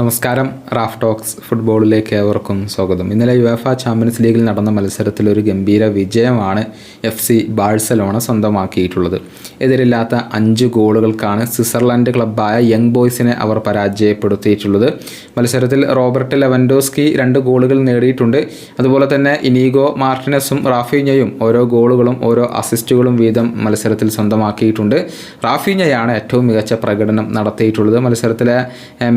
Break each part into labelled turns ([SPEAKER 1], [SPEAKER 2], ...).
[SPEAKER 1] നമസ്കാരം. Raf talks ഫുട്ബോളിലേക്ക് ഏവർക്കും സ്വാഗതം. ഇന്നലെ യുഎഫ ചാമ്പ്യൻസ് ലീഗിൽ നടന്ന മത്സരത്തിൽ ഒരു ഗംഭീര വിജയമാണ് എഫ് സി ബാഴ്സലോണ സ്വന്തമാക്കിയിട്ടുള്ളത്. എതിരില്ലാത്ത അഞ്ച് ഗോളുകൾക്കാണ് സ്വിറ്റ്സർലൻഡ് ക്ലബ്ബായ യങ് ബോയ്സിനെ അവർ പരാജയപ്പെടുത്തിയിട്ടുള്ളത്. മത്സരത്തിൽ റോബർട്ട് ലെവൻഡോസ്കി രണ്ട് ഗോളുകൾ നേടിയിട്ടുണ്ട്. അതുപോലെ തന്നെ ഇനീഗോ മാർട്ടിനസും റാഫീഞ്ഞയും ഓരോ ഗോളുകളും ഓരോ അസിസ്റ്റുകളും വീതം മത്സരത്തിൽ സ്വന്തമാക്കിയിട്ടുണ്ട്. റാഫീഞ്ഞയാണ് ഏറ്റവും മികച്ച പ്രകടനം നടത്തിയിട്ടുള്ളത്. മത്സരത്തിലെ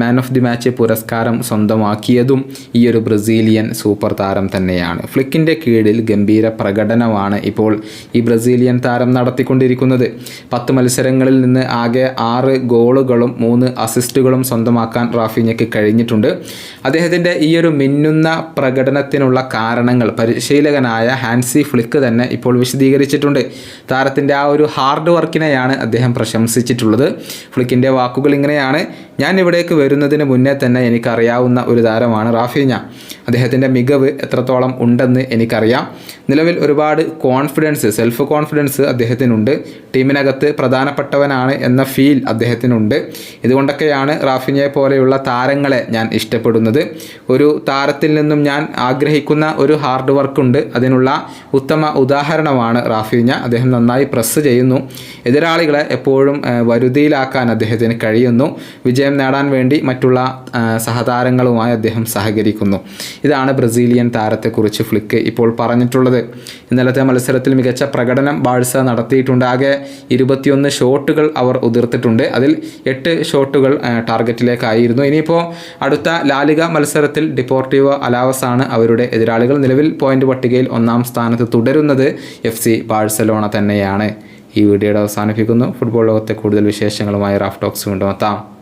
[SPEAKER 1] മാൻ ഓഫ് ദി മാച്ച് പുരസ്കാരം സ്വന്തമാക്കിയതും ഈ ഒരു ബ്രസീലിയൻ സൂപ്പർ താരം തന്നെയാണ്. ഫ്ലിക്കിന്റെ കീഴിൽ ഗംഭീര പ്രകടനമാണ് ഇപ്പോൾ ഈ ബ്രസീലിയൻ താരം നടത്തിക്കൊണ്ടിരിക്കുന്നത്. പത്ത് മത്സരങ്ങളിൽ നിന്ന് ആകെ ആറ് ഗോളുകളും മൂന്ന് അസിസ്റ്റുകളും സ്വന്തമാക്കാൻ റാഫിഞ്ഞയ്ക്ക് കഴിഞ്ഞിട്ടുണ്ട്. അദ്ദേഹത്തിന്റെ ഈ ഒരു മിന്നുന്ന പ്രകടനത്തിനുള്ള കാരണങ്ങൾ പരിശീലകനായ ഹാൻസി ഫ്ലിക്ക് തന്നെ ഇപ്പോൾ വിശദീകരിച്ചിട്ടുണ്ട്. താരത്തിന്റെ ആ ഒരു ഹാർഡ് വർക്കിനെയാണ് അദ്ദേഹം പ്രശംസിച്ചിട്ടുള്ളത്. ഫ്ലിക്കിന്റെ വാക്കുകൾ ഇങ്ങനെയാണ് ഞാൻ ഇവിടേക്ക് വരുന്നതിന് മുന്നേ തന്നെ എനിക്കറിയാവുന്ന ഒരു താരമാണ് റാഫീഞ്ഞ. അദ്ദേഹത്തിന്റെ മികവ് എത്രത്തോളം ഉണ്ടെന്ന് എനിക്കറിയാം. നിലവിൽ ഒരുപാട് കോൺഫിഡൻസ് സെൽഫ് കോൺഫിഡൻസ് അദ്ദേഹത്തിനുണ്ട്. ടീമിനകത്ത് പ്രധാനപ്പെട്ടവനാണ് എന്ന ഫീൽ അദ്ദേഹത്തിനുണ്ട്. ഇതുകൊണ്ടൊക്കെയാണ് റാഫിഞ്ഞയെ പോലെയുള്ള താരങ്ങളെ ഞാൻ ഇഷ്ടപ്പെടുന്നത്. ഒരു താരത്തിൽ നിന്നും ഞാൻ ആഗ്രഹിക്കുന്ന ഒരു ഹാർഡ് വർക്കുണ്ട് അതിനുള്ള ഉത്തമ ഉദാഹരണമാണ് റാഫിഞ്ഞ അദ്ദേഹം നന്നായി പ്രസ് ചെയ്യുന്നു. എതിരാളികളെ എപ്പോഴും വരുതിയിലാക്കാൻ അദ്ദേഹത്തിന് കഴിയുന്നു. വിജയം നേടാൻ വേണ്ടി മറ്റുള്ള സഹതാരങ്ങളുമായി അദ്ദേഹം സഹകരിക്കുന്നു. ഇതാണ് ബ്രസീലിയൻ താരത്തെക്കുറിച്ച് ഫ്ലിക്ക് ഇപ്പോൾ പറഞ്ഞിട്ടുള്ളത്. ഇന്നലത്തെ മത്സരത്തിൽ മികച്ച പ്രകടനം ബാഴ്സ നടത്തിയിട്ടുണ്ട്. ആകെ ഇരുപത്തിയൊന്ന് ഷോട്ടുകൾ അവർ ഉതിർത്തിട്ടുണ്ട്. അതിൽ എട്ട് ഷോട്ടുകൾ ടാർഗറ്റിലേക്കായിരുന്നു. ഇനിയിപ്പോൾ അടുത്ത ലാലിക മത്സരത്തിൽ ഡിപ്പോർട്ടീവോ അലാവസ് ആണ് അവരുടെ എതിരാളികൾ. നിലവിൽ പോയിന്റ് പട്ടികയിൽ ഒന്നാം സ്ഥാനത്ത് തുടരുന്നത് എഫ് സി ബാഴ്സലോണ തന്നെയാണ്. ഈ വീഡിയോയുടെ അവസാനിപ്പിക്കുന്നു. ഫുട്ബോൾ ലോകത്തെ കൂടുതൽ വിശേഷങ്ങളുമായി റാഫ് ടോക്സ് കൊണ്ടുവെത്താം